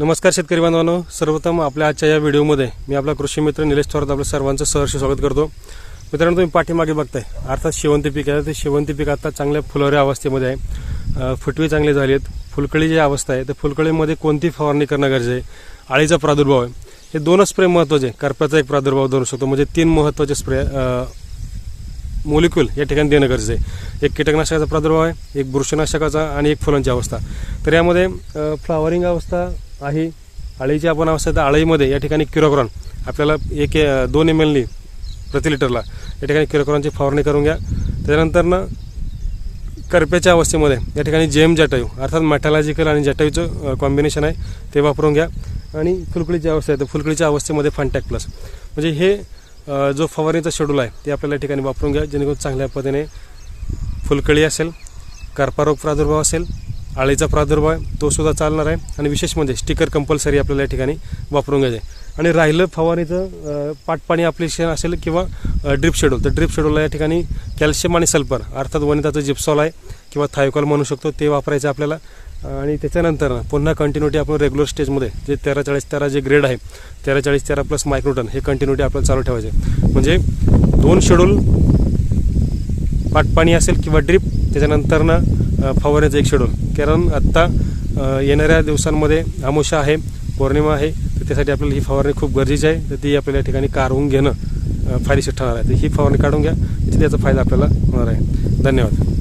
नमस्कार शेतकरी बांधवांनो. सर्वप्रथम आपल्या आजच्या या व्हिडिओमध्ये मी आपला कृषी मित्र निलेश थोरात आपल्या सर्वांचं सहर्ष स्वागत करतो. मित्रांनो तुम्ही पाठीमागे बघताय अर्थात शेवंती पीक आहे. ते शेवंती पीक आता चांगल्या फुलवऱ्या अवस्थेमध्ये आहे. फुटवी चांगली झाली आहेत फुलकळी जी अवस्था आहे त्या फुलकळीमध्ये कोणती फवारणी करणं गरजेचं आहे? आळीचा प्रादुर्भाव आहे. हे दोनच स्प्रे महत्त्वाचे करप्याचा एक प्रादुर्भाव धरू शकतो. म्हणजे तीन महत्त्वाचे स्प्रे मोलिक्युल या ठिकाणी देणं गरजेचं आहे. एक कीटकनाशकाचा प्रादुर्भाव आहे एक बुरशीनाशकाचा आणि एक फुलांची अवस्था. तर यामध्ये फ्लावरिंग अवस्था आहे. अळीची आपण अवस्था तर अळीमध्ये या ठिकाणी किरोक्रॉन. आपल्याला एक दोन एम एलनी प्रति लिटरला या ठिकाणी किरोक्रॉनची फवारणी करून घ्या. त्याच्यानंतर ना करप्याच्या अवस्थेमध्ये या ठिकाणी जेम जटायू अर्थात मॅटॅलॉजिकल आणि जटायूचं कॉम्बिनेशन आहे ते वापरून घ्या. आणि फुलकळीची अवस्था आहे तर फुलकळीच्या अवस्थेमध्ये फंटॅक प्लस म्हणजे हे जो फवारणीचा शेड्यूल आहे ते आपल्याला या ठिकाणी वापरून घ्या जेणेकरून चांगल्या पद्धतीने फुलकळी असेल करपारोग प्रादुर्भाव असेल आळीचा प्रादुर्भाव आहे तो सुद्धा चालणार आहे. आणि विशेष म्हणजे स्टिकर कंपल्सरी आपल्याला या ठिकाणी वापरून घ्यायचे. आणि राहिलं फवारणीचं पाटपाणी पाटपाणी शेण असेल किंवा ड्रिप शेड्यूल तर ड्रिप शेड्यूलला या ठिकाणी कॅल्शियम आणि सल्फर अर्थात वनिताचं जिप्सॉल आहे किंवा थायकॉल म्हणू शकतो ते वापरायचं आपल्याला. आणि त्याच्यानंतर पुन्हा कंटिन्युटी आपण रेग्युलर स्टेजमध्ये जे तेरा चाळीस तेरा जे ग्रेड आहे तेरा चाळीस तेरा प्लस मायक्रोटन हे कंटिन्युटी आपल्याला चालू ठेवायचे. म्हणजे दोन शेड्यूल पाटपाणी असेल किंवा ड्रिप त्याच्यानंतरनं फवारण्याचं एक शेड्यूल कारण आत्ता येणाऱ्या दिवसांमध्ये आमोशा आहे पौर्णिमा आहे तर त्यासाठी आपल्याला ही फवारणी खूप गरजेची आहे. तर ती आपल्याला या ठिकाणी काढून घेणं फायदेशीर ठरणार आहे. तर ही फवारणी काढून घ्या त्याचा फायदा आपल्याला होणार आहे. धन्यवाद.